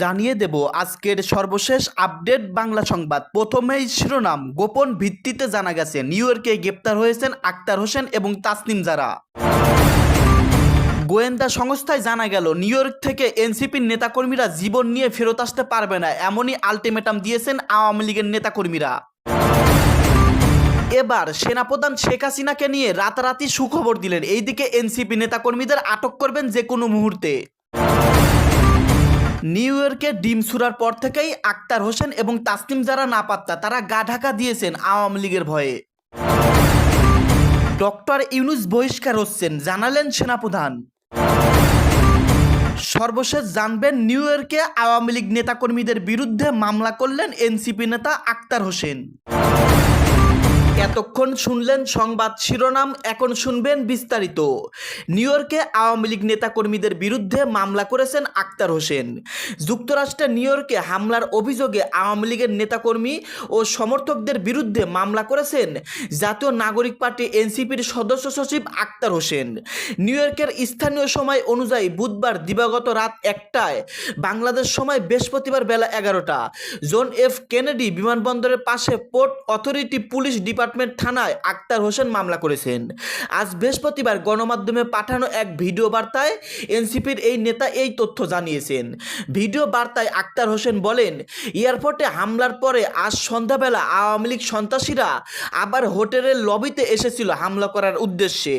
জানিয়ে দেব আজকের সর্বশেষ আপডেট বাংলা সংবাদ। প্রথমেই শিরোনাম, গোপন ভিত্তিতে জানা গেছে, নিউ ইয়র্কে গ্রেপ্তার হয়েছেন আক্তার হোসেন এবং তাসনিম জারা। গোয়েন্দা সংস্থায় জানা গেল, নিউ থেকে এনসিপির নেতাকর্মীরা জীবন নিয়ে ফেরত আসতে পারবে না, এমনই আলটিমেটাম দিয়েছেন আওয়ামী লীগের নেতাকর্মীরা। এবার সেনাপ্রধান শেখ হাসিনাকে নিয়ে রাতারাতি সুখবর দিলেন, এইদিকে এনসিপি নেতাকর্মীদের আটক করবেন যে কোনো মুহূর্তে। নিউ ইয়র্কে ডিম ছুড়ার পর থেকেই আক্তার হোসেন এবং তাসনিম যারা না পাত্তা তারা গা ঢাকা দিয়েছেন আওয়ামী লীগের ভয়ে। ডক্টর ইউনুস বহিষ্কার হচ্ছেন, জানালেন সেনাপ্রধান। সর্বশেষ জানবেন, নিউ ইয়র্কে আওয়ামী লীগ নেতাকর্মীদের বিরুদ্ধে মামলা করলেন এনসিপি নেতা আক্তার হোসেন। এতক্ষণ শুনলেন সংবাদ শিরোনাম, এখন শুনবেন বিস্তারিত। নিউ ইয়র্কে আওয়ামী লীগ নেতাকর্মীদের বিরুদ্ধে মামলা করেছেন আক্তার হোসেন। যুক্তরাষ্ট্রের নিউ ইয়র্কে হামলার অভিযোগে আওয়ামী লীগের নেতাকর্মী ও সমর্থকদের বিরুদ্ধে মামলা করেছেন জাতীয় নাগরিক পার্টি এনসিপির সদস্য সচিব আক্তার হোসেন। নিউ ইয়র্কের স্থানীয় সময় অনুযায়ী বুধবার দিবাগত রাত একটায় বাংলাদেশ সময় বৃহস্পতিবার বেলা এগারোটা, জোন এফ কেনেডি বিমানবন্দরের পাশে পোর্ট অথরিটি পুলিশ ডিপার্টমেন্ট থানায় আক্তার হোসেন মামলা করেছেন। আজ বৃহস্পতিবার গণমাধ্যমে পাঠানো এক ভিডিও বার্তায় এনসিপির এই নেতা এই তথ্য জানিয়েছেন। ভিডিও বার্তায় আক্তার হোসেন বলেন, এয়ারপোর্টে হামলার পরে আজ সন্ধ্যাবেলা আওয়ামী লীগ সন্ত্রাসীরা আবার হোটেলের লবিতে এসেছিল হামলা করার উদ্দেশ্যে।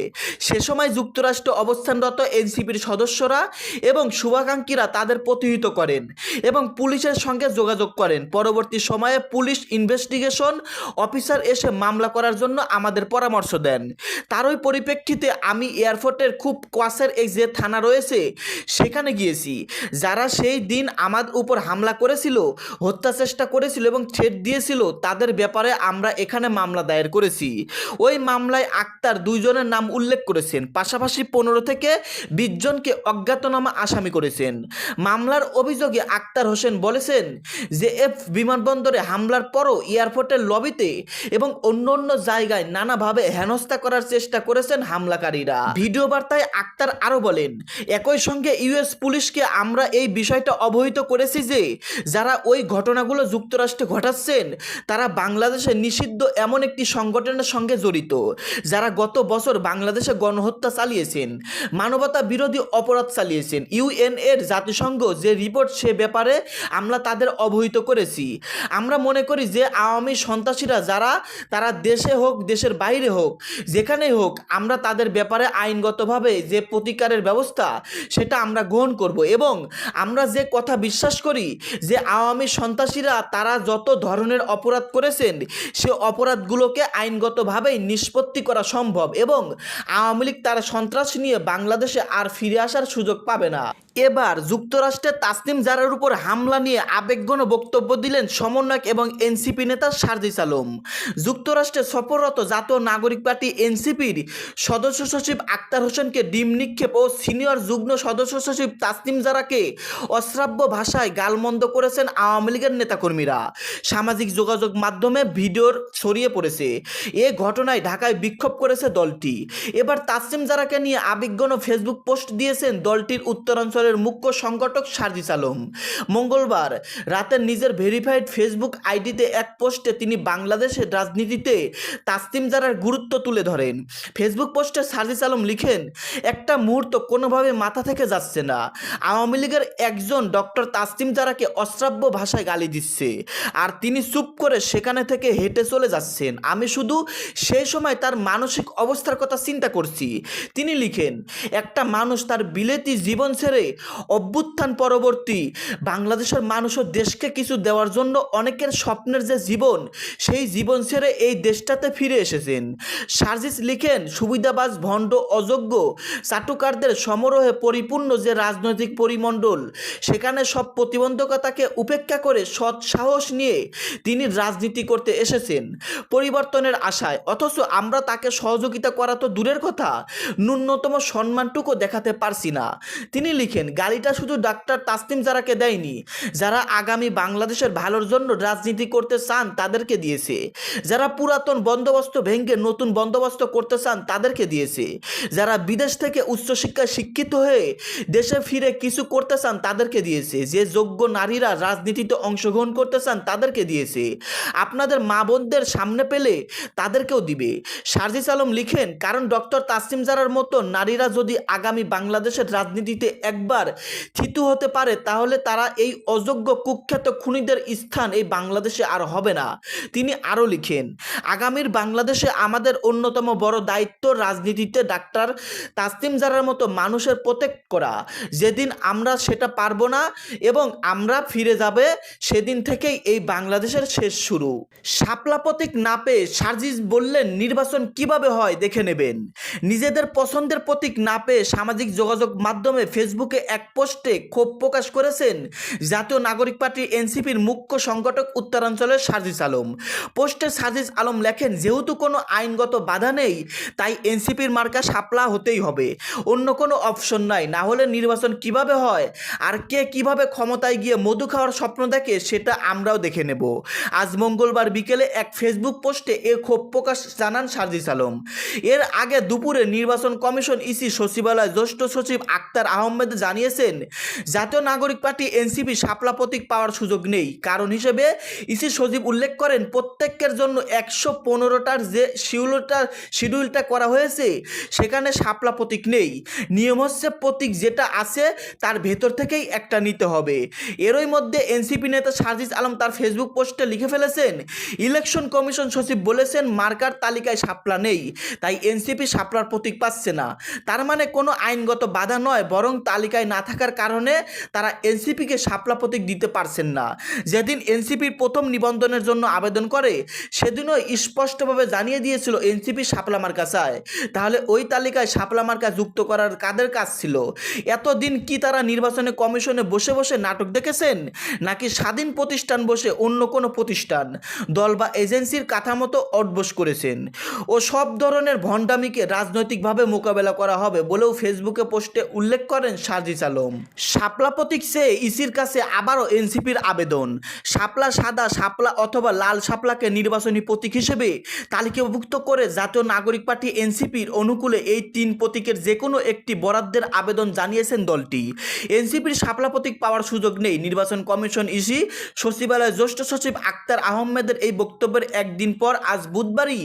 সে সময় যুক্তরাষ্ট্র অবস্থানরত এনসিপির সদস্যরা এবং শুভাকাঙ্ক্ষীরা তাদের প্রতিহিত করেন এবং পুলিশের সঙ্গে যোগাযোগ করেন। পরবর্তী সময়ে পুলিশ ইনভেস্টিগেশন অফিসার এসে মামলা করার জন্য আমাদের পরামর্শ দেন। তারই পরিপ্রেক্ষিতে আমি এয়ারপোর্টের খুব কাছের এই যে থানা রয়েছে, সেখানে গিয়েছি। যারা সেই দিন আমার উপর হামলা করেছিল, হত্যা চেষ্টা করেছিল এবং থ্রেট দিয়েছিল, তাদের ব্যাপারে আমরা এখানে মামলা দায়ের করেছি। ওই মামলায় আক্তার দুইজনের নাম উল্লেখ করেছেন। পাশাপাশি পনেরো থেকে বিশ জনকে অজ্ঞাতনামা আসামি করেছেন। মামলার অভিযোগে আক্তার হোসেন বলেছেন যে, এফ বিমানবন্দরে হামলার পরও এয়ারপোর্টের লবিতে এবং অন্য অন্য অন্য জায়গায় নানাভাবে হেনস্থা করার চেষ্টা করেছেন হামলাকারীরা। ভিডিও বার্তায় আক্তার আরও বলেন, একই সঙ্গে ইউএস পুলিশকে আমরা এই বিষয়টা অবহিত করেছি যে, যারা ওই ঘটনাগুলো যুক্তরাষ্ট্রে ঘটাচ্ছেন, তারা বাংলাদেশে নিষিদ্ধ এমন একটি সংগঠনের সঙ্গে জড়িত, যারা গত বছর বাংলাদেশে গণহত্যা চালিয়েছেন, মানবতা বিরোধী অপরাধ চালিয়েছেন। ইউএন এর জাতিসংঘ যে রিপোর্ট সে ব্যাপারে আমরা তাদের অবহিত করেছি। আমরা মনে করি যে আওয়ামী সন্ত্রাসীরা যারা, তারা দেশে হোক, দেশের বাইরে হোক, যেখানেই হোক, আমরা তাদের ব্যাপারে আইনগতভাবে যে প্রতিকারের ব্যবস্থা, সেটা আমরা গ্রহণ করব এবং আমরা যে কথা বিশ্বাস করি যে আওয়ামী সন্ত্রাসীরা তারা যত ধরনের অপরাধ করেছেন, সে অপরাধগুলোকে আইনগতভাবেই নিষ্পত্তি করা সম্ভব এবং আওয়ামী লীগ তারা সন্ত্রাস নিয়ে বাংলাদেশে আর ফিরে আসার সুযোগ পাবে না। এবার যুক্তরাষ্ট্রের তাসনিম জারার উপর হামলা নিয়ে আবেগঘন বক্তব্য দিলেন সমন্বয়ক এবং এনসিপি নেতা সারজিস আলম যুক্তরাষ্ট্রে সফররত জাতীয় নাগরিক পার্টি এনসিপির সদস্য সচিব আক্তার হোসেনকে ডিম নিক্ষেপ ও সিনিয়র যুগ্ম সদস্য সচিব তাসনিম জারাকে অশ্রাব্য ভাষায় গালমন্দ করেছেন আওয়ামী লীগের নেতাকর্মীরা। সামাজিক যোগাযোগ মাধ্যমে ভিডিওর ছড়িয়ে পড়েছে। এ ঘটনায় ঢাকায় বিক্ষোভ করেছে দলটি। এবার তাসনিম জারাকে নিয়ে আবেগঘন ফেসবুক পোস্ট দিয়েছেন দলটির উত্তরাঞ্চলের মুখ্য সংগঠক সার্জিস আলম। মঙ্গলবার রাতে নিজের ভেরিফাইড ফেসবুক আইডিতে এক পোস্টে তিনি বাংলাদেশের রাজনীতিতে তাসনিম জারার গুরুত্ব তুলে ধরেন। ফেসবুক পোস্টে সার্জিস আলম লিখেন, একটা মুহূর্ত কোনোভাবে মাথা থেকে যাচ্ছে না। আওয়ামী লীগের একজন ডক্টর তাসনিম জারাকে অশ্রাব্য ভাষায় গালি দিচ্ছে, আর তিনি চুপ করে সেখানে থেকে হেঁটে চলে যাচ্ছেন। আমি শুধু সেই সময় তার মানসিক অবস্থার কথা চিন্তা করছি। তিনি লিখেন, একটা মানুষ তার বিলেতি জীবন ছেড়ে অভ্যুত্থান পরবর্তী। বাংলাদেশের মানুষ ও দেশকে কিছু দেওয়ার জন্য অনেকের স্বপ্নের যে জীবন, সেই জীবন ছেড়ে এই দেশটাতে ফিরে এসেছেন। সার্জিস লিখেন, সুবিধাবাজ, ভণ্ড, অযোগ্য চাটুকারদের সমারোহে পরিপূর্ণ যে রাজনৈতিক পরিমণ্ডল, সেখানে সব প্রতিবন্ধকতাকে উপেক্ষা করে সৎ সাহস নিয়ে তিনি রাজনীতি করতে এসেছেন। পরিবর্তনের আশায়, অথচ আমরা তাকে সহযোগিতা করা তো দূরের কথা, ন্যূনতম সম্মানটুকু দেখাতে পারছি না। তিনি লিখেন গালিটা শুধু ডাক্তার তাসনিম জারাকে দেয়নি, যারা আগামী বাংলাদেশের ভালোর জন্য রাজনীতি করতে চান তাদেরকে দিয়েছে, যারা পুরাতন বন্দোবস্ত ভেঙে নতুন বন্দোবস্ত করতে চান তাদেরকে দিয়েছে, যারা বিদেশ থেকে উচ্চশিক্ষায় শিক্ষিত হয়ে দেশে ফিরে কিছু করতে চান তাদেরকে দিয়েছে, যে যোগ্য নারীরা রাজনীতিতে অংশগ্রহণ করতে চান তাদেরকে দিয়েছে, আপনাদের মা বোনদের সামনে পেলে তাদেরকেও দিবে। সার্জিস আলম লিখেন, কারণ ডক্টর তাসিম জারার মতো নারীরা যদি আগামী বাংলাদেশের রাজনীতিতে একবার থিতু হতে পারে, তাহলে তারা এই অযোগ্য কুখ্যাত খুনিদের স্থান এই বাংলাদেশে আর হবে না। তিনি আরও লিখেন, আগামীর বাংলাদেশে আমাদের অন্যতম বড় দায়িত্ব রাজনীতিতে ডাক্তার তাসলিম জারার মতো মানুষের প্রোটেক্ট করা। যেদিন আমরা সেটা পারব না এবং আমরা ফিরে যাবে, সেদিন থেকেই এই বাংলাদেশের শেষ শুরু। শাপলা প্রতীক না পেয়ে সার্জিস বললেন, নির্বাচন কীভাবে হয় দেখে নেবেন। নিজেদের পছন্দের প্রতীক না পেয়ে সামাজিক যোগাযোগ মাধ্যমে ফেসবুকে এক পোস্টে ক্ষোভ প্রকাশ করেছেন জাতীয় নাগরিক পার্টি এনসিপির মুখ্য সংগঠক উত্তরাঞ্চলের সার্জিস আলম। পোস্টে সার্জিস আলম লেখেন, যেহেতু কোনো আইনগত বাধা নেই, তাই এনসিপির মার্কা সাপলা হতেই হবে। অন্য কোনো অপশন নাই, না হলে নির্বাচন কীভাবে হয়? আর কে কীভাবে ক্ষমতায় গিয়ে মধু খাওয়ার স্বপ্ন দেখে, সেটা আমরাও দেখে নেব। আজ মঙ্গলবার বিকেলে এক ফেসবুক পোস্টে এ ক্ষোভ প্রকাশ জানান সার্জিস আলম। এর আগে দুপুরে নির্বাচন কমিশন ইসি সচিবালয় জ্যেষ্ঠ সচিব আক্তার আহমেদ জানিয়েছেন, জাতীয় নাগরিক পার্টি এনসিপি শাপলা প্রতীক পাওয়ার সুযোগ নেই। কারণ হিসেবে ইসি সচিব উল্লেখ করেন, প্রত্যেকের জন্য একশো পনেরোটার যে শিডিউলটা শিডিউলটা করা হয়েছে, সেখানে শাপলা প্রতীক নেই। নিয়ম হচ্ছে প্রতীক যেটা আছে, তার ভেতর থেকেই একটা নিতে হবে। এরই মধ্যে এনসিপি নেতা সার্জিস আলম তার ফেসবুক পোস্টে লিখে ফেলেছেন, ইলেকশন কমিশন সচিব বলেছেন, মার্কার তালিকায় শাপলা নেই, তাই এনসিপি শাপলার প্রতীক পাচ্ছে না। তার মানে কোনো আইনগত বাধা নয়, বরং তালিকায় না থাকার কারণে তারা এনসিপিকে শাপলা প্রতীক দিতে পারছেন না। যেদিন এনসিপির প্রথম নিবন্ধনের জন্য আবেদন করে, সেদিনও স্পষ্টভাবে জানিয়ে দিয়েছিল এনসিপি শাপলা মার্কা চায়। তাহলে ওই তালিকায় শাপলা মার্কা যুক্ত করার কাদের কাজ ছিল? এতদিন কি তারা নির্বাচনে কমিশনে বসে বসে নাটক দেখেছেন? নাকি স্বাধীন প্রতিষ্ঠান বসে অন্য কোনো প্রতিষ্ঠান? দল বা এজেন্সির কাঠামতো অডবস করেছেন। ও সব ধরনের ভণ্ডামিকে রাজনৈতিকভাবে মোকাবেলা করা হবে বলেও ফেসবুকে পোস্টে উল্লেখ করেন সার্জিস আলম। শাপলা প্রতীক চেয়ে ইসির কাছে আবারও এনসিপির আবেদন। শাপলা সাদা, শাপলা অথবা লাল শাপলাকে নির্বাচনী প্রতীক হিসেবে তালিকাভুক্ত করে জাতীয় নাগরিক পার্টি এনসিপির অনুকূলে এই তিন প্রতীকের যে কোনো একটি বরাদ্দের আবেদন জানিয়েছেন দলটি। এনসিপির শাপলা প্রতীক পাওয়ার সুযোগ নেই। নির্বাচন কমিশন ইসি, সচিবালয়ের জ্যেষ্ঠ সচিব আক্তার আহমেদের এই বক্তব্যের একদিন পর আজ বুধবারই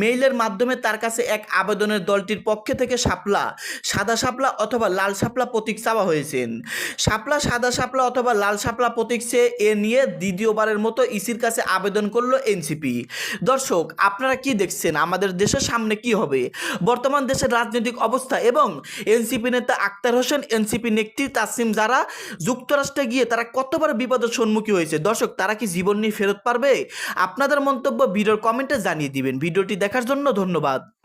মেইলের মাধ্যমে তার কাছে এক আবেদনের দলটির পক্ষে থেকে শাপলা, সাদা শাপলা অথবা লাল শাপলা প্রতীক চাওয়া হয়েছেন। শাপলা, সাদা শাপলা অথবা লাল শাপলা প্রতীক এ নিয়ে দ্বিতীয়বারের মতো ইসির কাছে আবেদন করল এনসিপি। দর্শক, আপনারা কি দেখছেন? আমাদের দেশের সামনে কি হবে? বর্তমান দেশের রাজনৈতিক অবস্থা এবং এনসিপি নেতা আক্তার হোসেন, এনসিপি নেত্রী তাসিম যারা যুক্তরাষ্ট্রে গিয়ে তারা কতবার বিপদের সম্মুখীন হয়েছে? দর্শক, তারা কি জীবন নিয়ে ফেরত পারবে? আপনাদের মন্তব্য ভিডিওর কমেন্টে জানিয়ে দিবেন। ভিডিওটি দেখার জন্য ধন্যবাদ।